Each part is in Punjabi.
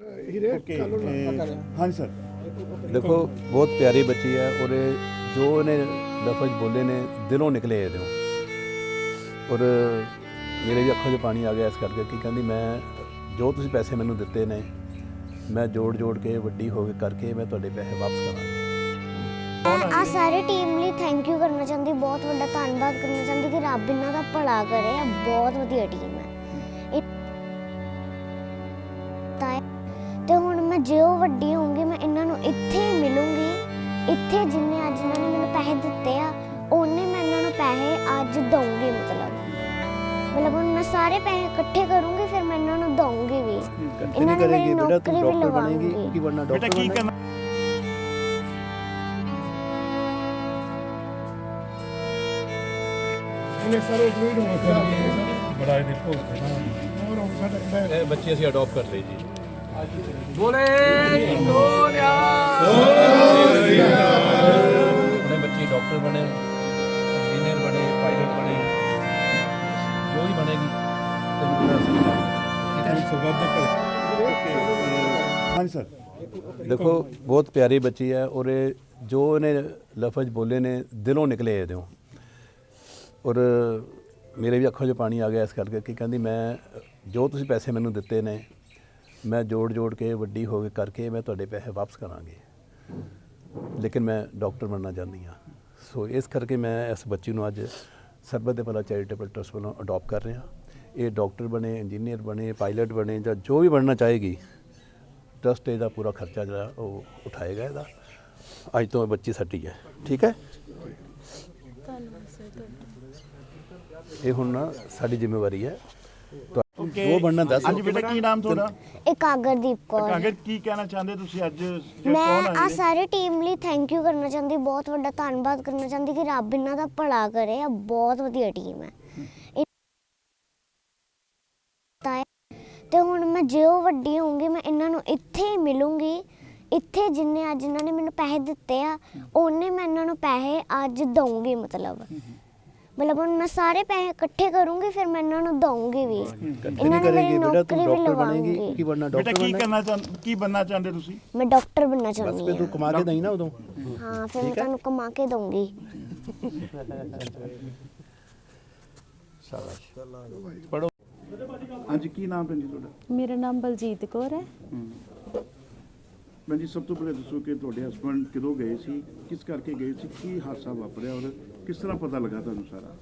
ਹੀਰੇ ਕੱਲ ਹਾਂਜੀ ਸਰ। ਦੇਖੋ ਬਹੁਤ ਪਿਆਰੀ ਬੱਚੀ ਹੈ ਔਰ ਇਹ ਜੋ ਇਹਨੇ ਲਫ਼ਜ਼ ਬੋਲੇ ਨੇ ਦਿਲੋਂ ਨਿਕਲੇ ਇਹਦੇ ਔਰ ਮੇਰੇ ਵੀ ਅੱਖਾਂ 'ਚ ਪਾਣੀ ਆ ਗਿਆ ਇਸ ਕਰਕੇ ਕਿ ਕਹਿੰਦੀ ਮੈਂ ਜੋ ਤੁਸੀਂ ਪੈਸੇ ਮੈਨੂੰ ਦਿੱਤੇ ਨੇ ਮੈਂ ਜੋੜ ਜੋੜ ਕੇ ਵੱਡੀ ਹੋ ਕੇ ਕਰਕੇ ਮੈਂ ਤੁਹਾਡੇ ਪੈਸੇ ਵਾਪਸ ਕਰਾਂਗੀ। ਆ ਸਾਰੇ ਟੀਮ ਲਈ ਥੈਂਕ ਯੂ ਕਰਨਾ ਚਾਹੁੰਦੀ ਬਹੁਤ ਵੱਡਾ ਧੰਨਵਾਦ ਕਰਨਾ ਚਾਹੁੰਦੀ ਕਿ ਰੱਬ ਇਹਨਾਂ ਦਾ ਭਲਾ ਕਰੇ ਬਹੁਤ ਵਧੀਆ ਟੀਮ ਹੈ। ਮੈਂ ਜਿਉ ਵੱਡੀ ਹੋਊਂਗੀ ਮੈਂ ਇਹਨਾਂ ਨੂੰ ਇੱਥੇ ਹੀ ਮਿਲੂੰਗੀ। ਇੱਥੇ ਜਿੰਨੇ ਅੱਜ ਇਹਨਾਂ ਨੇ ਮੈਨੂੰ ਪੈਸੇ ਦਿੱਤੇ ਆ ਉਹਨੇ ਮੈਂ ਇਹਨਾਂ ਨੂੰ ਪੈਸੇ ਅੱਜ ਦਊਂਗੀ ਮਤਲਬ। ਮਤਲਬ ਮੈਂ ਸਾਰੇ ਪੈਸੇ ਇਕੱਠੇ ਕਰੂੰਗੀ ਫਿਰ ਮੈਂ ਇਹਨਾਂ ਨੂੰ ਦਊਂਗੀ ਵੀ। ਇਹਨਾਂ ਨੇ ਮੇਰੀ ਕਰੇਗੀ ਬੇਟਾ ਤੂੰ ਨੌਕਰੀ ਵੀ ਡਾਕਟਰ ਬਣੇਗੀ ਲਵਾਉਂਗੀ। ਕੀ ਬਣਨਾ ਬੇਟਾ ਡਾਕਟਰ ਕੀ ਕਰਨਾ? ਇਹਨੇ ਸਾਰੇ ਗ੍ਰੇਡ ਹੋ ਗਿਆ ਬੜਾ ਇਹਦੇ ਭੋਗ ਹੈ। ਨਾ ਹੋਰ ਹੁਣ ਸਾਡਾ ਇਹ ਬੱਚੀ ਅਸੀਂ ਅਡਾਪਟ ਕਰ ਲਈ ਜੀ। ਬੋਲੇ ਬੱਚੀ ਡਾਕਟਰ ਬਣੇ ਇੰਜੀਨੀਅਰ ਬਣੇ ਪਾਇਲਟ ਬਣੇ। ਜੋ ਵੀ ਬਣੇਗੀ ਤੇ ਪੂਰਾ ਅਸੀਂ ਠੀਕ ਹੈ ਸੁਬਹ ਦੇ ਭਲੇ। ਹਾਂਜੀ ਸਰ। ਦੇਖੋ ਬਹੁਤ ਪਿਆਰੀ ਬੱਚੀ ਹੈ ਔਰ ਇਹ ਜੋ ਇਹਨੇ ਲਫ਼ਜ਼ ਬੋਲੇ ਨੇ ਦਿਲੋਂ ਨਿਕਲੇ ਇਹਦੇ ਔਰ ਮੇਰੇ ਵੀ ਅੱਖਾਂ 'ਚ ਪਾਣੀ ਆ ਗਿਆ ਇਸ ਕਰਕੇ ਕਿ ਕਹਿੰਦੀ ਮੈਂ ਜੋ ਤੁਸੀਂ ਪੈਸੇ ਮੈਨੂੰ ਦਿੱਤੇ ਨੇ ਮੈਂ ਜੋੜ ਜੋੜ ਕੇ ਵੱਡੀ ਹੋ ਕੇ ਕਰਕੇ ਮੈਂ ਤੁਹਾਡੇ ਪੈਸੇ ਵਾਪਸ ਕਰਾਂਗੀ। ਲੇਕਿਨ ਮੈਂ ਡਾਕਟਰ ਬਣਨਾ ਚਾਹੁੰਦੀ ਹਾਂ। ਸੋ ਇਸ ਕਰਕੇ ਮੈਂ ਇਸ ਬੱਚੀ ਨੂੰ ਅੱਜ ਸਰਬਤ ਦੇ ਭਲਾ ਚੈਰੀਟੇਬਲ ਟਰਸਟ ਵੱਲੋਂ ਅਡਾਪਟ ਕਰ ਰਿਹਾ। ਇਹ ਡਾਕਟਰ ਬਣੇ ਇੰਜੀਨੀਅਰ ਬਣੇ ਪਾਇਲਟ ਬਣੇ ਜਾਂ ਜੋ ਵੀ ਬਣਨਾ ਚਾਹੇਗੀ ਟਰਸਟ ਇਹਦਾ ਪੂਰਾ ਖਰਚਾ ਜਿਹੜਾ ਉਹ ਉਠਾਏਗਾ ਇਹਦਾ। ਅੱਜ ਤੋਂ ਇਹ ਬੱਚੀ ਸਾਡੀ ਹੈ। ਠੀਕ ਹੈ? ਇਹ ਹੁਣ ਨਾ ਸਾਡੀ ਜ਼ਿੰਮੇਵਾਰੀ ਹੈ। ਜੋ ਬਣਨਾ ਦੱਸ ਹਾਂਜੀ ਬੇਟਾ ਕੀ ਨਾਮ ਤੁਹਾਡਾ? ਇਹ ਕਾਗਰਦੀਪ ਕੌਰ ਕਾਗਰ ਕੀ ਕਹਿਣਾ ਚਾਹੁੰਦੇ ਤੁਸੀਂ ਅੱਜ? ਜੇ ਮੈਂ ਕੌਣ ਆ ਸਾਰੇ ਟੀਮ ਲਈ ਥੈਂਕ ਯੂ ਕਰਨਾ ਚਾਹੁੰਦੀ ਬਹੁਤ ਵੱਡਾ ਧੰਨਵਾਦ ਕਰਨਾ ਚਾਹੁੰਦੀ ਕਿ ਰੱਬ ਇਹਨਾਂ ਦਾ ਭਲਾ ਕਰੇ ਇਹ ਬਹੁਤ ਵਧੀਆ ਟੀਮ ਹੈ। ਇਹ ਤਾਂ ਹੈ। ਤੇ ਹੁਣ ਮੈਂ ਜਿਉ ਵੱਡੀ ਹੋਊਂਗੀ ਮੈਂ ਇਹਨਾਂ ਨੂੰ ਇੱਥੇ ਹੀ ਮਿਲੂੰਗੀ। ਇੱਥੇ ਜਿੰਨੇ ਅੱਜ ਇਹਨਾਂ ਨੇ ਮੈਨੂੰ ਪੈਸੇ ਦਿੱਤੇ ਆ ਉਹਨੇ ਮੈਂ ਇਹਨਾਂ ਨੂੰ ਪੈਸੇ ਅੱਜ ਦਊਂਗੀ ਮਤਲਬ। ਮਤਲਬ ਹੁਣ ਮੈਂ ਸਾਰੇ ਪੈਸੇ ਇਕੱਠੇ ਕਰੂੰਗੀ ਫਿਰ ਮੈਂ ਇਹਨਾਂ ਨੂੰ ਦਊਂਗੀ ਵੀ। ਇਹਨਾਂ ਨੇ ਮੇਰੀ ਕਰੇਗੀ ਬੇਟਾ ਤੂੰ ਨੌਕਰੀ ਵੀ ਡਾਕਟਰ ਬਣੇਗੀ ਲਵਾਉਂਗੀ ਕੀ ਬਣਨਾ ਬੇਟਾ ਕੀ ਕਰਨਾ ਚਾਹੁੰਦੇ ਕੀ ਬਣਨਾ ਚਾਹੁੰਦੇ ਤੁਸੀਂ? ਮੈਂ ਡਾਕਟਰ ਬਣਨਾ ਬਸ ਚਾਹੁੰਦੀ ਹਾਂ। ਤੂੰ ਕਮਾ ਕੇ ਦਈ ਨਾ ਉਦੋਂ। ਹਾਂ ਫਿਰ ਮੈਂ ਤੁਹਾਨੂੰ ਕਮਾ ਕੇ ਦਊਂਗੀ। ਪੜੋ ਹਾਂਜੀ ਕੀ ਨਾਮ ਤੁਹਾਡਾ? ਮੇਰਾ ਨਾਮ ਬਲਜੀਤ ਕੌਰ ਹੈ। ਮੈਂ ਜੀ ਸਭ ਤੋਂ ਪਹਿਲੇ ਦੱਸੋ ਕਿ ਤੁਹਾਡੇ ਹਸਬੰਡ ਕਿਦੋਂ ਗਏ ਸੀ? ਕਿਸ ਕਰਕੇ ਗਏ ਸੀ? ਕੀ ਹਾਦਸਾ ਵਾਪਰਿਆ ਔਰ ਕਿਸ ਤਰ੍ਹਾਂ ਪਤਾ ਲੱਗਾ ਤੁਹਾਨੂੰ ਸਾਰਾ?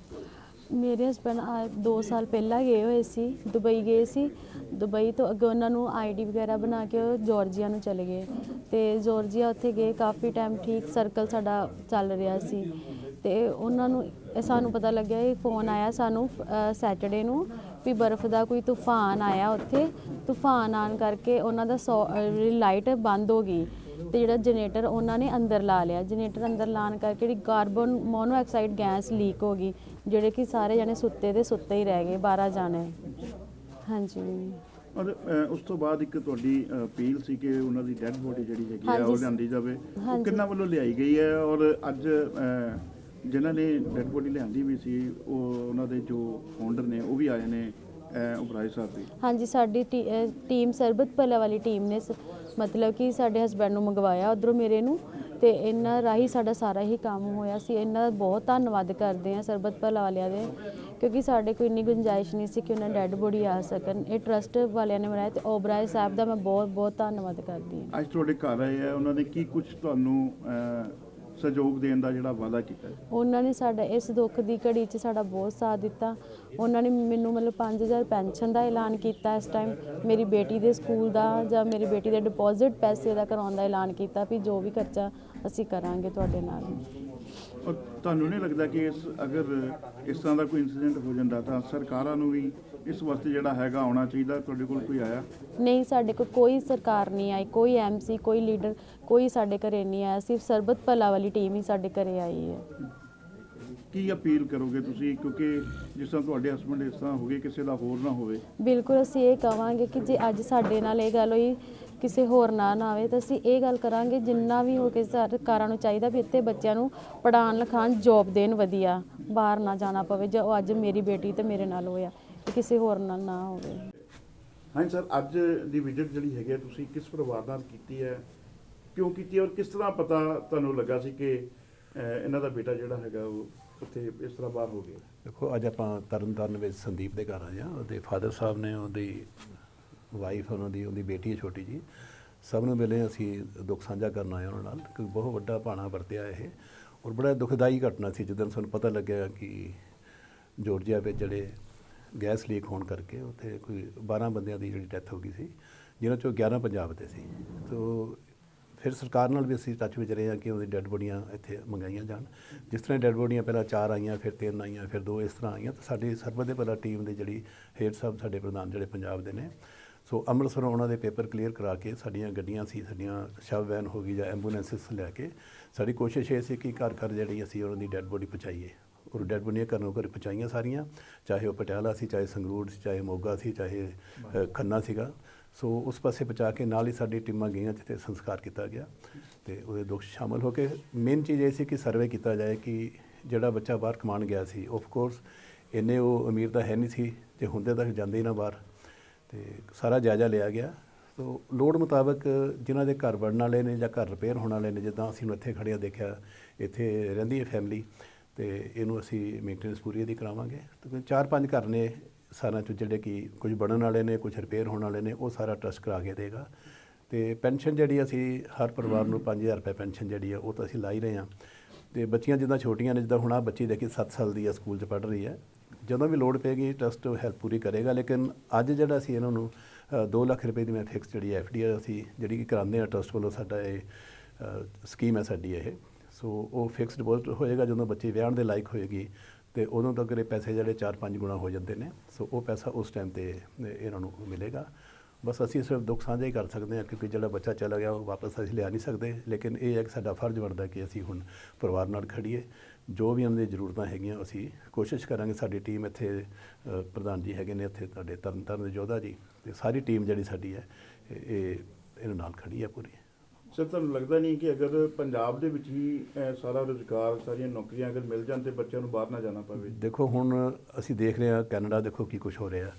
ਮੇਰੇ ਹਸਬੰਡ 2 ਸਾਲ ਪਹਿਲਾਂ ਗਏ ਹੋਏ ਸੀ, ਦੁਬਈ ਗਏ ਸੀ। ਦੁਬਈ ਤੋਂ ਅੱਗੇ ਉਹਨਾਂ ਨੂੰ ਆਈਡੀ ਵਗੈਰਾ ਬਣਾ ਕੇ ਉਹ ਜਾਰਜੀਆ ਨੂੰ ਚਲੇ ਗਏ। ਤੇ ਜਾਰਜੀਆ ਉੱਥੇ ਗਏ, ਕਾਫੀ ਟਾਈਮ ਠੀਕ ਸਰਕਲ ਸਾਡਾ ਚੱਲ ਰਿਹਾ ਸੀ। ਤੇ ਉਹਨਾਂ ਨੂੰ ਇਹ ਸਾਨੂੰ ਪਤਾ ਲੱਗਿਆ ਇਹ ਫੋਨ ਆਇਆ ਸਾਨੂੰ ਸੈਟਰਡੇ ਨੂੰ ਵੀ ਬਰਫ਼ ਦਾ ਕੋਈ ਤੂਫਾਨ ਆਇਆ ਉੱਥੇ। ਤੂਫਾਨ ਆਣ ਕਰਕੇ ਉਹਨਾਂ ਦਾ ਲਾਈਟ ਬੰਦ ਹੋ ਗਈ ਤੇ ਜਿਹੜਾ ਜਨਰੇਟਰ ਉਹਨਾਂ ਨੇ ਅੰਦਰ ਲਾ ਲਿਆ। ਜਨਰੇਟਰ ਅੰਦਰ ਲਾਣ ਕਰਕੇ ਜਿਹੜੀ ਕਾਰਬਨ ਮੋਨੋਆਕਸਾਈਡ ਗੈਸ ਲੀਕ ਹੋ ਗਈ ਜਿਹੜੇ ਕਿ ਸਾਰੇ ਜਣੇ ਸੁੱਤੇ ਦੇ ਸੁੱਤੇ ਹੀ ਰਹਿ ਗਏ 12 ਜਾਣੇ। ਹਾਂਜੀ। ਔਰ ਉਸ ਤੋਂ ਬਾਅਦ ਇੱਕ ਤੁਹਾਡੀ ਅਪੀਲ ਸੀ ਕਿ ਉਹਨਾਂ ਦੀ ਡੈੱਡ ਬੋਡੀ ਜਿਹੜੀ ਹੈਗੀ ਆ। ਉਹ ਲਿਆਂਦੀ ਜਾਵੇ। ਉਹ। ਕਿੰਨਾ ਵੱਲੋਂ ਲਿਆਈ ਗਈ ਹੈ ਔਰ ਅੱਜ ਜਿਨ੍ਹਾਂ ਨੇ ਡੈੱਡ ਬੋਡੀ ਲਿਆਂਦੀ ਵੀ ਸੀ ਉਹ ਉਹਨਾਂ ਦੇ ਜੋ ਫਾਊਂਡਰ ਨੇ ਉਹ ਵੀ ਆਏ ਨੇ ਅ, ਉਪਰਾਏ ਸਾਹਿਬ ਦੇ। ਹਾਂਜੀ ਸਾਡੀ ਟੀ- ਅਹ ਟੀਮ ਸਰਬਤ ਭਲਾ ਵਾਲੀ ਟੀਮ ਨੇ ਸ- ਮਤਲਬ ਕਿ ਸਾਡੇ ਹਸਬੰਡ ਨੂੰ ਮੰਗਵਾਇਆ ਉਧਰੋਂ ਮੇਰੇ ਨੂੰ ਤੇ ਇਹਨਾਂ ਰਾਹੀਂ ਸਾਡਾ ਸਾਰਾ ਹੀ ਕੰਮ ਹੋਇਆ ਸੀ। ਇਹਨਾਂ ਦਾ ਬਹੁਤ ਧੰਨਵਾਦ ਕਰਦੇ ਆ ਸਰਬਤ ਭਲਾ ਵਾਲਿਆਂ ਦੇ ਕਿਉਂਕਿ ਸਾਡੇ ਕੋਈ ਇੰਨੀ ਗੁੰਜਾਇਸ਼ ਨਹੀਂ ਸੀ ਕਿ ਉਹਨਾਂ ਡੈੱਡ ਬੋਡੀ ਆ ਸਕਣ। ਇਹ ਟਰਸਟ ਵਾਲਿਆਂ ਨੇ ਬਣਾਇਆ ਤੇ ਓਬਰਾਏ ਸਾਹਿਬ ਦਾ ਮੈਂ ਬਹੁਤ ਬਹੁਤ ਧੰਨਵਾਦ ਕਰਦੀ ਹਾਂ। ਅੱਜ ਤੁਹਾਡੇ ਘਰ ਆਏ ਆ ਉਹਨਾਂ ਨੇ ਕੀ ਕੁਝ ਤੁਹਾਨੂੰ ਸਹਿਯੋਗ ਦੇਣ ਦਾ ਜਿਹੜਾ ਵਾਅਦਾ ਕੀਤਾ ਹੈ? ਉਹਨਾਂ ਨੇ ਸਾਡਾ ਇਸ ਦੁੱਖ ਦੀ ਘੜੀ 'ਚ ਸਾਡਾ ਬਹੁਤ ਸਾਥ ਦਿੱਤਾ। ਉਹਨਾਂ ਨੇ ਮੈਨੂੰ ਮਤਲਬ 5000 ਪੈਨਸ਼ਨ ਦਾ ਐਲਾਨ ਕੀਤਾ ਇਸ ਟਾਈਮ ਮੇਰੀ ਬੇਟੀ ਦੇ ਸਕੂਲ ਦਾ ਜਾਂ ਮੇਰੀ ਬੇਟੀ ਦੇ ਡਿਪੋਜ਼ਿਟ ਪੈਸੇ ਦਾ ਕਰਾਉਣ ਦਾ ਐਲਾਨ ਕੀਤਾ ਵੀ ਜੋ ਵੀ ਖਰਚਾ ਅਸੀਂ ਕਰਾਂਗੇ ਤੁਹਾਡੇ ਨਾਲ। ਔਰ ਤੁਹਾਨੂੰ ਨਹੀਂ ਲੱਗਦਾ ਕਿ ਇਸ ਅਗਰ ਇਸ ਤਰ੍ਹਾਂ ਦਾ ਕੋਈ ਇਨਸੀਡੈਂਟ ਹੋ ਜਾਂਦਾ ਤਾਂ ਸਰਕਾਰਾਂ ਨੂੰ ਵੀ ਇਸ ਵਾਸਤੇ ਜਿਹੜਾ ਹੈਗਾ ਆਉਣਾ ਚਾਹੀਦਾ ਤੁਹਾਡੇ ਕੋਲ ਕੋਈ ਆਇਆ? ਨਹੀਂ ਸਾਡੇ ਕੋਲ ਕੋਈ ਸਰਕਾਰ ਨਹੀਂ ਆਈ ਕੋਈ ਐਮਸੀ ਕੋਈ ਲੀਡਰ ਕੋਈ ਸਾਡੇ ਘਰੇ ਨਹੀਂ ਆਇਆ। ਸਿਰਫ ਸਰਬਤ ਭਲਾ ਵਾਲੀ ਟੀਮ ਹੀ ਸਾਡੇ ਘਰੇ ਆਈ ਹੈ। ਕੀ ਅਪੀਲ ਕਰੋਗੇ ਤੁਸੀਂ? ਕਿਉਂਕਿ ਜਿਸ ਤਰ੍ਹਾਂ ਤੁਹਾਡੇ ਹਸਬੰਡ ਇਸ ਤਰ੍ਹਾਂ ਹੋ ਗਏ ਕਿਸੇ ਦਾ ਹੋਰ ਨਾ ਹੋਵੇ। ਬਿਲਕੁਲ ਅਸੀਂ ਇਹ ਕਵਾਂਗੇ ਕਿ ਜੇ ਅੱਜ ਸਾਡੇ ਨਾਲ ਇਹ ਗੱਲ ਹੋਈ ਕਿਸੇ ਹੋਰ ਨਾਲ ਨਾ ਆਵੇ ਤਾਂ ਅਸੀਂ ਇਹ ਗੱਲ ਕਰਾਂਗੇ ਜਿੰਨਾ ਵੀ ਹੋ ਕੇ ਸਰਕਾਰਾਂ ਨੂੰ ਚਾਹੀਦਾ ਵੀ ਇੱਥੇ ਬੱਚਿਆਂ ਨੂੰ ਪੜਾਉਣ ਲਿਖਾਉਣ ਜੋਬ ਦੇਣ ਵਧੀਆ। ਬਾਹਰ ਨਾ ਜਾਣਾ ਪਵੇ ਜੋ ਅੱਜ ਮੇਰੀ ਬੇਟੀ ਤੇ ਮੇਰੇ ਨਾਲ ਹੋਇਆ। ਕਿ ਕਿਸੇ ਹੋਰ ਨਾਲ ਨਾ ਹੋਵੇ। ਹਾਂਜੀ ਸਰ ਅੱਜ ਦੀ ਵਿਜ਼ਿਟ ਜਿਹੜੀ ਹੈਗੀ ਹੈ ਤੁਸੀਂ ਕਿਸ ਪਰਿਵਾਰ ਨਾਲ ਕੀਤੀ ਹੈ ਕਿਉਂ ਕੀਤੀ ਹੈ ਔਰ ਕਿਸ ਤਰ੍ਹਾਂ ਪਤਾ ਤੁਹਾਨੂੰ ਲੱਗਾ ਸੀ ਕਿ ਅਹ, ਇਹਨਾਂ ਦਾ ਬੇਟਾ ਜਿਹੜਾ ਹੈਗਾ ਉਹ ਉੱਥੇ ਇਸ ਤਰ੍ਹਾਂ ਬਾਹਰ ਹੋ ਗਿਆ? ਦੇਖੋ ਅੱਜ ਆਪਾਂ ਤਰਨਤਾਰਨ ਵਿੱਚ ਸੰਦੀਪ ਦੇ ਘਰ ਆਏ ਹਾਂ। ਉਹਦੇ ਫਾਦਰ ਸਾਹਿਬ ਨੇ ਉਹਦੀ ਵਾਈਫ ਉਹਨਾਂ ਦੀ ਉਹਦੀ ਬੇਟੀ ਹੈ ਛੋਟੀ ਜੀ ਸਭ ਨੂੰ ਮਿਲੇ ਅਸੀਂ ਦੁੱਖ ਸਾਂਝਾ ਕਰਨ ਆਏ ਉਹਨਾਂ ਨਾਲ ਕਿਉਂਕਿ ਬਹੁਤ ਵੱਡਾ ਭਾਣਾ ਵਰਤਿਆ ਇਹ। ਔਰ ਬੜਾ ਦੁਖਦਾਈ ਘਟਨਾ ਸੀ। ਜਦੋਂ ਸਾਨੂੰ ਪਤਾ ਲੱਗਿਆ ਕਿ ਜਾਰਜੀਆ ਵਿੱਚ ਜਿਹੜੇ ਗੈਸ ਲੀਕ ਹੋਣ ਕਰਕੇ ਉੱਥੇ ਕੋਈ 12 ਬੰਦਿਆਂ ਦੀ ਜਿਹੜੀ ਡੈਥ ਹੋ ਗਈ ਸੀ, ਜਿਨ੍ਹਾਂ ਚੋਂ 11 ਪੰਜਾਬ ਦੇ ਸੀ। ਤੋ ਫਿਰ ਸਰਕਾਰ ਨਾਲ ਵੀ ਅਸੀਂ ਟੱਚ ਵਿੱਚ ਰਹੇ ਹਾਂ ਕਿ ਉਹਦੀ ਡੈੱਡ ਬੋਡੀਆਂ ਇੱਥੇ ਮੰਗਾਈਆਂ ਜਾਣ। ਜਿਸ ਤਰ੍ਹਾਂ ਡੈੱਡ ਬੋਡੀਆਂ ਪਹਿਲਾਂ ਚਾਰ ਆਈਆਂ, ਫਿਰ ਤਿੰਨ ਆਈਆਂ, ਫਿਰ ਦੋ ਇਸ ਤਰ੍ਹਾਂ ਆਈਆਂ, ਤਾਂ ਸਾਡੀ ਸਰਬਤ ਦੇ ਪਹਿਲਾਂ ਟੀਮ ਦੇ ਜਿਹੜੀ ਹੇਡ ਸਾਹਿਬ ਸਾਡੇ ਪ੍ਰਧਾਨ ਜਿਹੜੇ ਪੰਜਾਬ ਦੇ ਨੇ। ਸੋ ਅੰਮ੍ਰਿਤਸਰੋਂ ਉਹਨਾਂ ਦੇ ਪੇਪਰ ਕਲੀਅਰ ਕਰਾ ਕੇ ਸਾਡੀਆਂ ਗੱਡੀਆਂ ਸੀ, ਸਾਡੀਆਂ ਸ਼ਵ ਵੈਨ ਹੋ ਗਈ ਜਾਂ ਐਂਬੂਲੈਂਸਿਸ ਲੈ ਕੇ, ਸਾਡੀ ਕੋਸ਼ਿਸ਼ ਇਹ ਸੀ ਕਿ ਘਰ ਘਰ ਜਿਹੜੀ ਅਸੀਂ ਉਹਨਾਂ ਦੀ ਡੈੱਡ ਬੋਡੀ ਪਹੁੰਚਾਈਏ। ਡੈੱਡ ਬੋਡੀਆਂ ਘਰੋਂ ਘਰ ਪਹੁੰਚਾਈਆਂ ਸਾਰੀਆਂ ਚਾਹੇ ਉਹ ਪਟਿਆਲਾ ਸੀ ਚਾਹੇ ਸੰਗਰੂਰ ਸੀ ਚਾਹੇ ਮੋਗਾ ਸੀ ਚਾਹੇ ਖੰਨਾ ਸੀਗਾ। ਸੋ ਉਸ ਪਾਸੇ ਪਹੁੰਚਾ ਕੇ ਨਾਲ ਹੀ ਸਾਡੀ ਟੀਮਾਂ ਗਈਆਂ ਜਿੱਥੇ ਸੰਸਕਾਰ ਕੀਤਾ ਗਿਆ। ਤੇ ਉਹਦੇ ਦੁੱਖ ਸ਼ਾਮਲ ਹੋ ਕੇ ਮੇਨ ਚੀਜ਼ ਇਹ ਸੀ ਕਿ ਸਰਵੇ ਕੀਤਾ ਜਾਏ ਕਿ ਜਿਹੜਾ ਬੱਚਾ ਬਾਹਰ ਕਮਾਉਣ ਗਿਆ ਸੀ ਆਫ ਕੋਰਸ ਇੰਨੇ ਉਹ ਅਮੀਰ ਤਾਂ ਹੈ ਨਹੀਂ ਸੀ ਜੇ ਹੁੰਦੇ ਤਾਂ ਜਾਂਦੇ ਹੀ ਨਾ ਬਾਹਰ। ਤੇ ਸਾਰਾ ਜਾਇਜ਼ਾ ਲਿਆ ਗਿਆ। ਸੋ ਲੋੜ ਮੁਤਾਬਕ ਜਿਨ੍ਹਾਂ ਦੇ ਘਰ ਬਣਨ ਵਾਲੇ ਨੇ ਜਾਂ ਘਰ ਰਿਪੇਅਰ ਹੋਣ ਵਾਲੇ ਨੇ ਜਿੱਦਾਂ ਅਸੀਂ ਨੂੰ ਇੱਥੇ ਖੜਿਆ ਦੇਖਿਆ ਇੱਥੇ ਰਹਿੰਦੀ ਹੈ ਫੈਮਿਲੀ ਤੇ ਇਹਨੂੰ ਅਸੀਂ ਮੇਨਟੇਨੈਂਸ ਪੂਰੀ ਇਹਦੀ ਕਰਾਵਾਂਗੇ। ਤੇ ਚਾਰ ਪੰਜ ਘਰ ਨੇ ਸਾਰਿਆਂ 'ਚ ਜਿਹੜੇ ਕਿ ਕੁਝ ਬਣਨ ਵਾਲੇ ਨੇ, ਕੁਝ ਰਿਪੇਅਰ ਹੋਣ ਵਾਲੇ ਨੇ, ਉਹ ਸਾਰਾ ਟਰਸਟ ਕਰਾ ਕੇ ਦੇਗਾ। ਤੇ ਪੈਨਸ਼ਨ ਜਿਹੜੀ ਅਸੀਂ ਹਰ ਪਰਿਵਾਰ ਨੂੰ 5000 ਰੁਪਏ ਪੈਨਸ਼ਨ ਜਿਹੜੀ ਆ, ਉਹ ਤਾਂ ਅਸੀਂ ਲਾ ਹੀ ਰਹੇ ਹਾਂ। ਤੇ ਬੱਚੀਆਂ ਜਿੱਦਾਂ ਛੋਟੀਆਂ ਨੇ, ਜਿੱਦਾਂ ਹੁਣ ਆ ਬੱਚੀ ਦੇਖੀ 7 ਸਾਲ ਦੀ ਆ, ਸਕੂਲ 'ਚ ਪੜ੍ਹ ਰਹੀ ਹੈ। ਜਦੋਂ ਵੀ ਲੋੜ ਪੈਗੀ ਟਰਸਟ ਹੈਲਪ ਪੂਰੀ ਕਰੇਗਾ, ਲੇਕਿਨ ਅੱਜ ਜਿਹੜਾ ਅਸੀਂ ਇਹਨਾਂ ਨੂੰ 2 ਲੱਖ ਰੁਪਏ ਦੀ ਮੈਂ ਫਿਕਸ ਜਿਹੜੀ ਐਫ ਡੀ ਅਸੀਂ ਜਿਹੜੀ ਕਿ ਕਰਾਉਂਦੇ ਆ ਟਰਸਟ ਵੱਲੋਂ ਸਾਡਾ ਇਹ ਸਕੀਮ ਹੈ ਸਾਡੀ ਇਹ। ਸੋ ਉਹ ਫਿਕਸ ਡਿਪੋਜ਼ਿਟ ਹੋਏਗਾ, ਜਦੋਂ ਬੱਚੀ ਵਿਆਹਣ ਦੇ ਲਾਇਕ ਹੋਏਗੀ, ਤੇ ਉਦੋਂ ਤੱਕ ਇਹ ਪੈਸੇ ਜਿਹੜੇ 4-5 ਗੁਣਾ ਹੋ ਜਾਂਦੇ ਨੇ। ਸੋ ਉਹ ਪੈਸਾ ਉਸ ਟਾਈਮ ਤੇ ਇਹਨਾਂ ਨੂੰ ਮਿਲੇਗਾ। ਬਸ ਅਸੀਂ ਸਿਰਫ ਦੁੱਖ ਸਾਂਝਾ ਹੀ ਕਰ ਸਕਦੇ ਹਾਂ, ਕਿਉਂਕਿ ਜਿਹੜਾ ਬੱਚਾ ਚਲਾ ਗਿਆ, ਉਹ ਵਾਪਸ ਅਸੀਂ ਲਿਆ ਨਹੀਂ ਸਕਦੇ। ਲੇਕਿਨ ਇਹ ਹੈ ਕਿ ਸਾਡਾ ਫਰਜ਼ ਬਣਦਾ ਕਿ ਅਸੀਂ ਹੁਣ ਪਰਿਵਾਰ ਨਾਲ ਖੜੀਏ ਜੋ ਵੀ ਉਹਨਾਂ ਦੀ ਜ਼ਰੂਰਤਾਂ ਹੈਗੀਆਂ, ਅਸੀਂ ਕੋਸ਼ਿਸ਼ ਕਰਾਂਗੇ। ਸਾਡੀ ਟੀਮ ਇੱਥੇ ਪ੍ਰਧਾਨ ਜੀ ਹੈਗੇ ਨੇ ਇੱਥੇ, ਤੁਹਾਡੇ ਤਰਨਤਾਰਨ ਦੇ ਜੋਧਾ ਜੀ, ਤੇ ਸਾਰੀ ਟੀਮ ਜਿਹੜੀ ਸਾਡੀ ਹੈ, ਇਹ ਇਹ ਇਹਨਾਂ ਨਾਲ ਖੜੀ ਹੈ ਪੂਰੀ। ਸਰ ਤੁਹਾਨੂੰ ਲੱਗਦਾ ਨਹੀਂ ਕਿ ਅਗਰ ਪੰਜਾਬ ਦੇ ਵਿੱਚ ਹੀ ਸਾਰਾ ਰੁਜ਼ਗਾਰ ਸਾਰੀਆਂ ਨੌਕਰੀਆਂ ਅਗਰ ਮਿਲ ਜਾਣ ਤੇ ਬੱਚਿਆਂ ਨੂੰ ਬਾਹਰ ਨਾ ਜਾਣਾ ਪਵੇ? ਦੇਖੋ ਹੁਣ ਅਸੀਂ ਦੇਖ ਰਹੇ ਹਾਂ ਕੈਨੇਡਾ ਦੇਖੋ ਕੀ ਕੁਝ ਹੋ ਰਿਹਾ।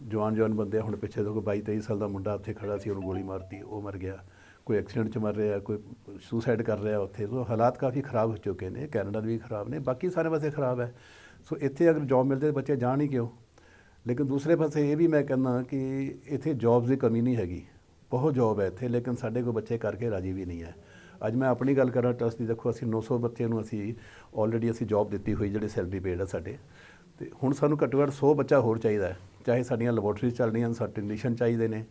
ਜਵਾਨ ਜਵਾਨ ਬੰਦੇ ਆ, ਹੁਣ ਪਿੱਛੇ ਦੇਖੋ 22 23 ਸਾਲ ਦਾ ਮੁੰਡਾ ਉੱਥੇ ਖੜਾ ਸੀ ਉਹਨੂੰ ਗੋਲੀ ਮਾਰਤੀ ਉਹ ਮਰ ਗਿਆ। ਕੋਈ ਐਕਸੀਡੈਂਟ 'ਚ ਮਰ ਰਿਹਾ ਕੋਈ ਸੁਸਾਈਡ ਕਰ ਰਿਹਾ ਉੱਥੇ। ਸੋ ਹਾਲਾਤ ਕਾਫੀ ਖਰਾਬ ਹੋ ਚੁੱਕੇ ਨੇ ਕੈਨੇਡਾ ਦੇ ਵੀ ਖਰਾਬ ਨੇ ਬਾਕੀ ਸਾਰੇ ਪਾਸੇ ਖਰਾਬ ਹੈ। ਸੋ ਇੱਥੇ ਅਗਰ ਜੌਬ ਮਿਲਦੇ ਤਾਂ ਬੱਚੇ ਜਾਣ ਹੀ ਕਿਉਂ? ਲੇਕਿਨ ਦੂਸਰੇ ਪਾਸੇ ਇਹ ਵੀ ਮੈਂ ਕਹਿੰਦਾ ਕਿ ਇੱਥੇ ਜੌਬਸ ਦੀ ਕਮੀ ਨਹੀਂ ਹੈਗੀ। ਬਹੁਤ ਜੌਬ ਹੈ ਇੱਥੇ, ਲੇਕਿਨ ਸਾਡੇ ਕੋਲ ਬੱਚੇ ਕਰਕੇ ਰਾਜੀ ਵੀ ਨਹੀਂ ਹੈ। ਅੱਜ ਮੈਂ ਆਪਣੀ ਗੱਲ ਕਰਾਂ ਟਰਸਟ ਦੀ, ਦੇਖੋ ਅਸੀਂ 900 ਬੱਚਿਆਂ ਨੂੰ ਅਸੀਂ ਆਲਰੇਡੀ ਅਸੀਂ ਜੌਬ ਦਿੱਤੀ ਹੋਈ, ਜਿਹੜੇ ਸੈਲਰੀ ਪੇਡ ਆ ਸਾਡੇ। ਤੇ ਹੁਣ ਸਾਨੂੰ ਘੱਟੋ ਘੱਟ 100 ਬੱਚਾ ਹੋਰ ਚਾਹੀਦਾ ਹੈ, ਚਾਹੇ ਸਾਡੀਆਂ ਲੈਬੋਰਟਰੀਜ਼ ਚੱਲ ਰਹੀਆਂ, ਸਾਡੇ ਟੈਕਨੀਸ਼ੀਅਨ ਚਾਹੀਦੇ ਨੇ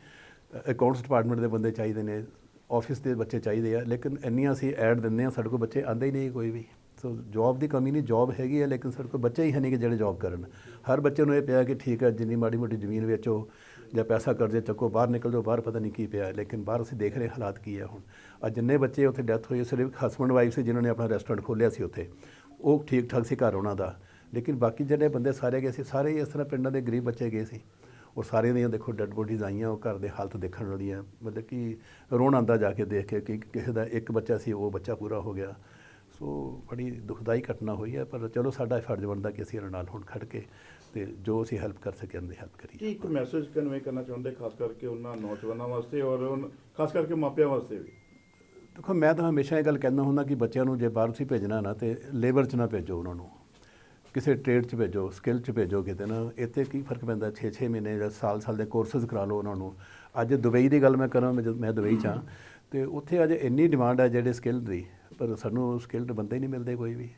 ਅਕਾਊਂਟਸ ਡਿਪਾਰਟਮੈਂਟ ਦੇ ਬੰਦੇ ਚਾਹੀਦੇ ਨੇ ਆਫਿਸ ਦੇ ਬੱਚੇ ਚਾਹੀਦੇ ਆ, ਲੇਕਿਨ ਇੰਨੀਆਂ ਅਸੀਂ ਐਡ ਦਿੰਦੇ ਆ ਸਾਡੇ ਕੋਲ ਬੱਚੇ ਆਂਦੇ ਹੀ ਨਹੀਂ ਕੋਈ ਵੀ। ਸੋ ਜੌਬ ਦੀ ਕਮੀ ਨਹੀਂ ਜੌਬ ਹੈਗੀ ਹੈ, ਲੇਕਿਨ ਸਾਡੇ ਕੋਲ ਬੱਚੇ ਹੀ ਹੈ ਨਹੀਂ ਕਿ ਜਿਹੜੇ ਜੌਬ ਕਰਨ। ਹਰ ਬੱਚੇ ਨੂੰ ਇਹ ਪਿਆ ਕਿ ਠੀਕ ਹੈ, ਜਿੰਨੀ ਮਾੜੀ ਮੋਟੀ ਜ਼ਮੀਨ ਵੇਚੋ ਜਾਂ ਪੈਸਾ ਕਰਜ਼ੇ ਚੱਕੋ, ਬਾਹਰ ਨਿਕਲ ਜਾਓ, ਬਾਹਰ ਪਤਾ ਨਹੀਂ ਕੀ ਪਿਆ। ਲੇਕਿਨ ਬਾਹਰ ਅਸੀਂ ਦੇਖ ਰਹੇ ਹਾਲਾਤ ਕੀ ਹੈ ਹੁਣ। ਅੱਜ ਜਿੰਨੇ ਬੱਚੇ ਉੱਥੇ ਡੈਥ ਹੋਈ, ਸਿਰਫ ਹਸਬੰਡ ਵਾਈਫ ਸੀ ਜਿਨ੍ਹਾਂ ਨੇ ਆਪਣਾ ਰੈਸਟੋਰੈਂਟ ਖੋਲ੍ਹਿਆ ਸੀ ਉੱਥੇ। ਉਹ ਠੀਕ ਠਾਕ ਸੀ ਘਰ ਉਹਨਾਂ ਦਾ। ਲੇਕਿਨ ਬਾਕੀ ਜਿਹੜੇ ਬੰਦੇ ਸਾਰੇ ਗਏ ਸੀ, ਸਾਰੇ ਹੀ ਇਸ ਤਰ੍ਹਾਂ ਪਿੰਡਾਂ ਦੇ ਗਰੀਬ ਬੱਚੇ ਗਏ ਸੀ। ਔਰ ਸਾਰਿਆਂ ਦੀਆਂ ਦੇਖੋ ਡੈੱਡ ਬੋਡੀਜ਼ ਆਈਆਂ, ਉਹ ਘਰ ਦੇ ਹਾਲਤ ਦੇਖਣ ਵਾਲੀਆਂ। ਮਤਲਬ ਕਿ ਰੋਣ ਆਉਂਦਾ ਜਾ ਕੇ ਦੇਖ ਕੇ ਕਿ ਕਿਸੇ ਦਾ ਇੱਕ ਬੱਚਾ ਸੀ, ਉਹ ਬੱਚਾ ਪੂਰਾ ਹੋ ਗਿਆ। ਸੋ ਬੜੀ ਦੁਖਦਾਈ ਘਟਨਾ ਹੋਈ ਹੈ ਪਰ ਚਲੋ ਸਾਡਾ ਫਰਜ਼ ਬਣਦਾ ਕਿ ਅਸੀਂ ਇਹਨਾਂ ਨਾਲ ਹੁਣ ਖੜ ਕੇ ਤੇ ਜੋ ਅਸੀਂ ਹੈਲਪ ਕਰ ਸਕੇ ਉਹਨਾਂ ਦੀ ਹੈਲਪ ਕੀ ਕਰੀਏ ਇੱਕ ਮੈਸੇਜ ਕਨਵੇ ਕਰਨਾ ਚਾਹੁੰਦੇ ਖਾਸ ਕਰਕੇ ਉਹਨਾਂ ਨੌਜਵਾਨਾਂ ਵਾਸਤੇ ਔਰ ਖਾਸ ਕਰਕੇ ਮਾਪਿਆਂ ਵਾਸਤੇ ਵੀ? ਦੇਖੋ ਮੈਂ ਤਾਂ ਹਮੇਸ਼ਾ ਇਹ ਗੱਲ ਕਹਿੰਦਾ ਹੁੰਦਾ ਕਿ ਬੱਚਿਆਂ ਨੂੰ ਜੇ ਬਾਹਰ ਤੁਸੀਂ ਭੇਜਣਾ ਨਾ ਤੇ ਲੇਬਰ 'ਚ ਨਾ ਭੇਜੋ ਉਹਨਾਂ ਨੂੰ। ਕਿਸੇ ਟ੍ਰੇਡ 'ਚ ਭੇਜੋ ਸਕਿੱਲ 'ਚ ਭੇਜੋ ਕਿਤੇ ਨਾ ਇੱਥੇ ਕੀ ਫ਼ਰਕ ਪੈਂਦਾ? 6-6 ਮਹੀਨੇ ਜਾਂ ਸਾਲ-ਸਾਲ ਦੇ ਕੋਰਸਸ ਕਰਾ ਲਓ ਉਹਨਾਂ ਨੂੰ। ਅੱਜ ਦੁਬਈ ਦੀ ਗੱਲ ਮੈਂ ਕਰਾਂ ਮੈਂ ਦੁਬਈ 'ਚ ਹਾਂ ਤੇ ਉੱਥੇ ਅੱਜ ਇੰਨੀ ਡਿਮਾਂਡ ਹੈ ਜਿਹੜੇ ਸਕਿੱਲ ਦੀ, ਪਰ ਸਾਨੂੰ ਸਕਿੱਲਡ ਬੰਦੇ ਹੀ ਨਹੀਂ ਮਿਲਦੇ ਕੋਈ ਵੀ।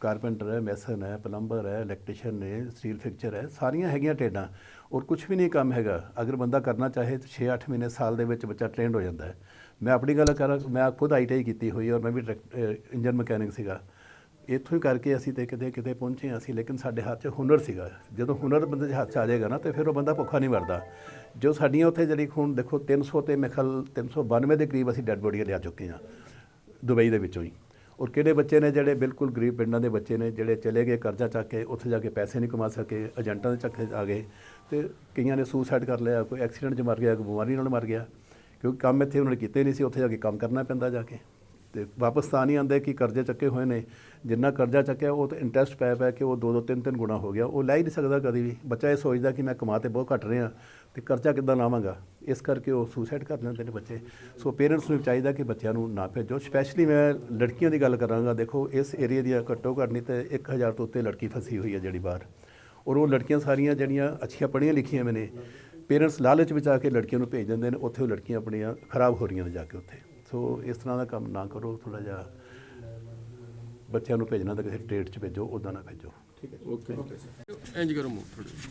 ਕਾਰਪੈਂਟਰ ਹੈ ਮੈਸਨ ਹੈ ਪਲੰਬਰ ਹੈ ਇਲੈਕਟ੍ਰੀਸ਼ੀਅਨ ਨੇ ਸਟੀਲ ਫਿਕਚਰ ਹੈ, ਸਾਰੀਆਂ ਹੈਗੀਆਂ ਟੇਡਾਂ ਔਰ ਕੁਝ ਵੀ ਨਹੀਂ ਕੰਮ ਹੈਗਾ। ਅਗਰ ਬੰਦਾ ਕਰਨਾ ਚਾਹੇ ਤਾਂ 6-8 ਮਹੀਨੇ ਸਾਲ ਦੇ ਵਿੱਚ ਬੱਚਾ ਟ੍ਰੇਨਡ ਹੋ ਜਾਂਦਾ ਹੈ। ਮੈਂ ਆਪਣੀ ਗੱਲ ਕਰਾਂ, ਮੈਂ ਖੁਦ ਆਈਟੀਆਈ ਕੀਤੀ ਹੋਈ ਔਰ ਮੈਂ ਵੀ ਇੰਜਨ ਮਕੈਨਿਕ ਸੀਗਾ। ਇੱਥੋਂ ਹੀ ਕਰਕੇ ਅਸੀਂ ਤੇ ਕਿਤੇ ਕਿਤੇ ਪਹੁੰਚੇ ਹਾਂ ਅਸੀਂ, ਲੇਕਿਨ ਸਾਡੇ ਹੱਥ 'ਚ ਹੁਨਰ ਸੀਗਾ। ਜਦੋਂ ਹੁਨਰ ਬੰਦੇ ਦੇ ਹੱਥ 'ਚ ਆ ਜਾਏਗਾ ਨਾ, ਤੇ ਫਿਰ ਉਹ ਬੰਦਾ ਭੁੱਖਾ ਨਹੀਂ ਮਰਦਾ। ਜੋ ਸਾਡੀਆਂ ਉੱਥੇ ਜਿਹੜੀ ਹੁਣ ਦੇਖੋ 300 ਤੇ ਮੇਰੇ ਖਿਆਲ 392 ਦੇ ਕਰੀਬ ਅਸੀਂ ਡੈੱਡ ਬੋਡੀਆਂ ਲਿਆ ਚੁੱਕੇ ਹਾਂ, ਦੁਬਈ ਦੇ ਵਿੱਚੋਂ ਹੀ। ਔਰ ਕਿਹੜੇ ਬੱਚੇ ਨੇ ਜਿਹੜੇ ਬਿਲਕੁਲ ਗਰੀਬ ਪਿੰਡਾਂ ਦੇ ਬੱਚੇ ਨੇ, ਜਿਹੜੇ ਚਲੇ ਗਏ ਕਰਜ਼ਾ ਚੱਕ ਕੇ, ਉੱਥੇ ਜਾ ਕੇ ਪੈਸੇ ਨਹੀਂ ਕਮਾ ਸਕੇ, ਏਜੰਟਾਂ ਦੇ ਚੱਕੇ ਆ ਗਏ, ਤੇ ਕਈਆਂ ਨੇ ਸੁਸਾਈਡ ਕਰ ਲਿਆ, ਕੋਈ ਐਕਸੀਡੈਂਟ 'ਚ ਮਰ ਗਿਆ, ਕੋਈ ਬਿਮਾਰੀ ਨਾਲ ਮਰ ਗਿਆ, ਕਿਉਂਕਿ ਕੰਮ ਇੱਥੇ ਉਹਨਾਂ ਨੇ ਕੀਤੇ ਨਹੀਂ ਸੀ, ਉੱਥੇ ਜਾ ਕੇ ਕੰਮ ਕਰਨਾ ਪੈਂਦਾ ਜਾ ਕੇ। ਤੇ ਵਾਪਸ ਤਾਂ ਨਹੀਂ ਆਉਂਦੇ ਕਿ ਕਰਜ਼ੇ ਚੱਕੇ ਹੋਏ ਨੇ। ਜਿੰਨਾ ਕਰਜ਼ਾ ਚੱਕਿਆ, ਉਹ ਤਾਂ ਇੰਟਰਸਟ ਪੈ ਪੈ ਕੇ ਉਹ ਦੋ ਦੋ ਤਿੰਨ ਤਿੰਨ ਗੁਣਾ ਹੋ ਗਿਆ। ਉਹ ਲੈ ਹੀ ਨਹੀਂ ਸਕਦਾ ਕਦੀ ਵੀ। ਬੱਚਾ ਇਹ ਸੋਚਦਾ ਕਿ ਮੈਂ ਕਮਾ ਤੇ ਬਹੁਤ ਘੱਟ ਰਿਹਾ ਤੇ ਕਰਜ਼ਾ ਕਿੱਦਾਂ ਲਾਵਾਂਗਾ? ਇਸ ਕਰਕੇ ਉਹ ਸੁਸਾਈਡ ਕਰ ਲੈਂਦੇ ਨੇ ਬੱਚੇ। ਸੋ ਪੇਰੈਂਟਸ ਨੂੰ ਚਾਹੀਦਾ ਕਿ ਬੱਚਿਆਂ ਨੂੰ ਨਾ ਭੇਜੋ। ਸਪੈਸ਼ਲੀ ਮੈਂ ਲੜਕੀਆਂ ਦੀ ਗੱਲ ਕਰਾਂਗਾ। ਦੇਖੋ, ਇਸ ਏਰੀਆ ਦੀਆਂ ਘੱਟੋ ਘੱਟ ਨਹੀਂ ਤੇ 1000 ਤੋਂ ਉੱਤੇ ਲੜਕੀ ਫਸੀ ਹੋਈ ਹੈ ਜਿਹੜੀ ਬਾਹਰ। ਔਰ ਉਹ ਲੜਕੀਆਂ ਸਾਰੀਆਂ ਜਿਹੜੀਆਂ ਅੱਛੀਆਂ ਪੜ੍ਹੀਆਂ ਲਿਖੀਆਂ ਵੀ ਨੇ ਪੇਰੈਂਟਸ ਲਾਲਚ ਵਿੱਚ ਆ ਕੇ ਲੜਕੀਆਂ ਨੂੰ ਭੇਜ ਦਿੰਦੇ ਨੇ। ਉੱਥੇ ਉਹ ਲੜਕੀਆਂ ਆਪਣੀਆਂ ਖਰਾਬ ਹੋ ਰਹੀਆਂ ਨੇ ਜਾ ਕੇ ਉੱਥੇ। ਸੋ ਇਸ ਤਰ੍ਹਾਂ ਦਾ ਕੰਮ ਨਾ ਕਰੋ ਥੋੜਾ ਜਿਹਾ ਬੱਚਿਆਂ ਨੂੰ ਭੇਜਣਾ ਤਾਂ ਕਿਸੇ ਟ੍ਰੇਡ 'ਚ ਭੇਜੋ ਉਦਾਂ ਨਾ ਭੇਜੋ।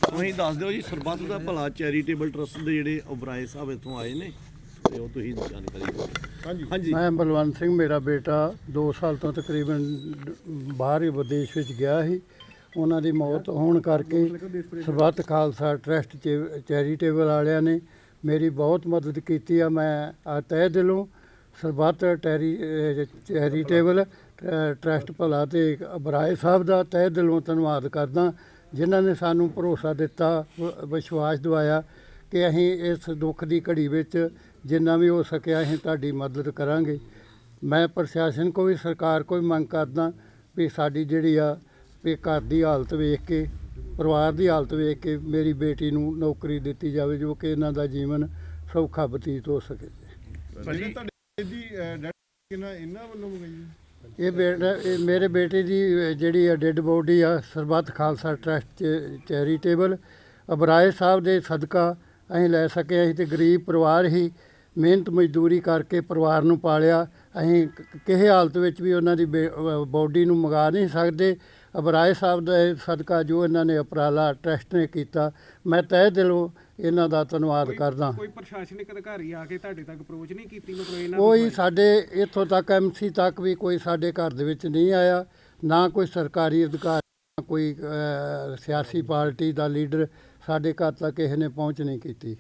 ਤੁਸੀਂ ਦੱਸ ਦਿਓ ਜੀ ਸਰਬੱਤ ਦਾ ਭਲਾ ਚੈਰੀਟੇਬਲ ਟਰਸਟ ਦੇ ਜਿਹੜੇ ਉਬਰਾਏ ਸਾਹਿਬ ਇੱਥੋਂ ਆਏ ਨੇ ਤੇ ਉਹ ਤੁਸੀਂ ਜਾਣਕਾਰੀ ਦਿਓ। ਹਾਂਜੀ। ਹਾਂਜੀ। ਮੈਂ ਬਲਵੰਤ ਸਿੰਘ ਮੇਰਾ ਬੇਟਾ 2 ਸਾਲ ਤੋਂ ਤਕਰੀਬਨ ਬਾਹਰ ਹੀ ਵਿਦੇਸ਼ ਵਿੱਚ ਗਿਆ ਸੀ। ਉਹਨਾਂ ਦੀ ਮੌਤ ਹੋਣ ਕਰਕੇ ਸਰਬੱਤ ਖਾਲਸਾ ਟਰਸਟ ਚੈ- ਚੈਰੀਟੇਬਲ ਵਾਲਿਆਂ ਨੇ ਮੇਰੀ ਬਹੁਤ ਮਦਦ ਕੀਤੀ ਆ। ਮੈਂ ਆ ਤਹਿ ਦਿਲੋਂ ਸਰਬੱਤ ਟੈਰੀ ਚੈਰੀਟੇਬਲ ਅਹ ਟਰਸਟ ਭਲਾ ਤੇ ਬਰਾਏ ਸਾਹਿਬ ਦਾ ਤਹਿ ਦਿਲੋਂ ਧੰਨਵਾਦ ਕਰਦਾ, ਜਿਨ੍ਹਾਂ ਨੇ ਸਾਨੂੰ ਭਰੋਸਾ ਦਿੱਤਾ ਵਿਸ਼ਵਾਸ ਦਿਵਾਇਆ ਕਿ ਅਸੀਂ ਇਸ ਦੁੱਖ ਦੀ ਘੜੀ ਵਿੱਚ ਜਿੰਨਾ ਵੀ ਹੋ ਸਕਿਆ ਅਸੀਂ ਤੁਹਾਡੀ ਮਦਦ ਕਰਾਂਗੇ। ਮੈਂ ਪ੍ਰਸ਼ਾਸਨ ਕੋ ਵੀ, ਸਰਕਾਰ ਕੋਈ ਮੰਗ ਕਰਦਾ ਵੀ ਸਾਡੀ ਜਿਹੜੀ ਆ, ਵੀ ਘਰ ਦੀ ਹਾਲਤ ਵੇਖ ਕੇ, ਪਰਿਵਾਰ ਦੀ ਹਾਲਤ ਵੇਖ ਕੇ ਮੇਰੀ ਬੇਟੀ ਨੂੰ ਨੌਕਰੀ ਦਿੱਤੀ ਜਾਵੇ ਜੋ ਕਿ ਇਹਨਾਂ ਦਾ ਜੀਵਨ ਸੌਖਾ ਬਤੀਤ ਹੋ ਸਕੇ। ਭਾਜੀ ਡੈਡ ਕਿੰਨਾ ਇਹਨਾਂ ਵੱਲੋਂ ਮੰਗਾਈ ਇਹ ਬੇਟਾ ਇਹ ਮੇਰੇ ਬੇਟੇ ਦੀ ਅ, ਜਿਹੜੀ ਡੈੱਡ ਬੋਡੀ ਆ ਸਰਬੱਤ ਖਾਲਸਾ ਟਰਸਟ ਚੈਰੀਟੇਬਲ। ਅਬਰਾਏ ਸਾਹਿਬ ਦੇ ਸਦਕਾ ਅਸੀਂ ਲੈ ਸਕੇ ਅਸੀਂ ਤੇ ਗਰੀਬ ਪਰਿਵਾਰ ਹੀ ਮਿਹਨਤ ਮਜ਼ਦੂਰੀ ਕਰਕੇ ਪਰਿਵਾਰ ਨੂੰ ਪਾਲਿਆ। ਅਸੀਂ ਕ- ਕਿਸੇ ਹਾਲਤ ਵਿੱਚ ਵੀ ਉਹਨਾਂ ਦੀ ਬੇ ਬੋਡੀ ਨੂੰ ਮੰਗਾ ਨਹੀਂ ਸਕਦੇ। ਅਬਰਾਏ ਸਾਹਿਬ ਦੇ ਸਦਕਾ ਜੋ ਇਹਨਾਂ ਨੇ ਉਪਰਾਲਾ ਟਰਸਟ ਨੇ ਕੀਤਾ ਮੈਂ ਤਹਿ ਦਿਲੋਂ ਇਹਨਾਂ ਦਾ ਧੰਨਵਾਦ ਕਰਦਾ। ਕੋਈ ਪ੍ਰਸ਼ਾਸਨਿਕ ਅਧਿਕਾਰੀ ਆ ਕੇ ਤੁਹਾਡੇ ਤੱਕ ਅਪਰੋਚ ਨਹੀਂ ਕੀਤੀ? ਮਤਲਬ ਇਹਨਾਂ ਕੋਈ ਸਾਡੇ ਇੱਥੋਂ ਤੱਕ ਐਮਸੀ ਤੱਕ ਵੀ ਕੋਈ ਸਾਡੇ ਘਰ ਦੇ ਵਿੱਚ ਨਹੀਂ ਆਇਆ ਨਾ ਕੋਈ ਸਰਕਾਰੀ ਅਧਿਕਾਰੀ ਨਾ ਕੋਈ ਸਿਆਸੀ ਪਾਰਟੀ ਦਾ ਲੀਡਰ ਸਾਡੇ ਘਰ ਤੱਕ ਕਿਸੇ ਨੇ ਪਹੁੰਚ ਨਹੀਂ ਕੀਤੀ।